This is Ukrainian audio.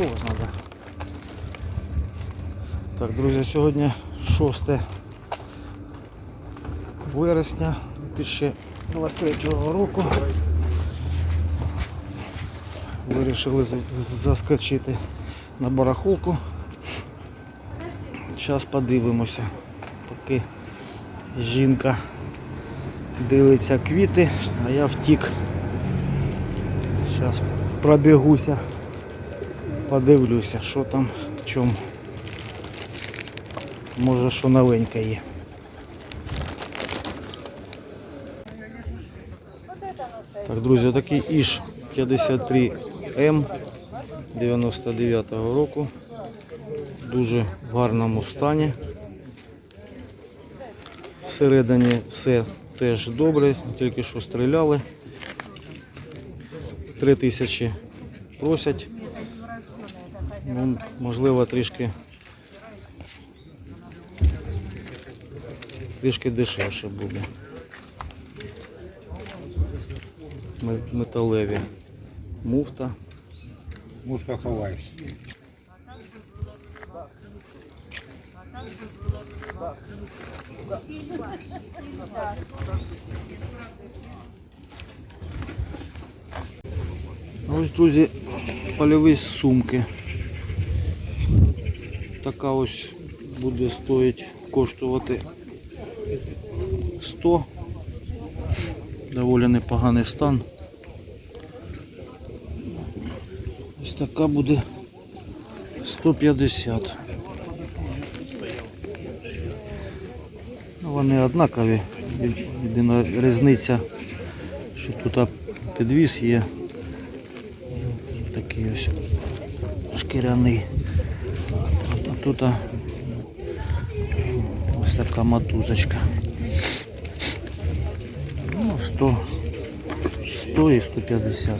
запаковувати треба. Так, друзі, сьогодні 6 вересня 2023 року. Вирішили заскочити на барахолку. Зараз подивимося, поки жінка дивиться квіти, а я втік. Зараз пробігуся, подивлюся, що там, в чому. Може, що новеньке є. Так, друзі, такий Іш 53М 99-го року. Дуже в гарному стані. Всередині все теж добре, тільки що стріляли. Три тисячі просять. Ну, можливо, трішки трішки дешевше буде. Металеві муфта. Мушка ховайся. А Ось, друзі, польові сумки. Така ось буде стоїть, коштувати 100. Доволі непоганий стан. Ось така буде 150. Ну, вони однакові. Єдина різниця, що тут підвіз є. Такий ось шкіряний. Тут вот ось така матузочка. Ну, 100, 100 і 150.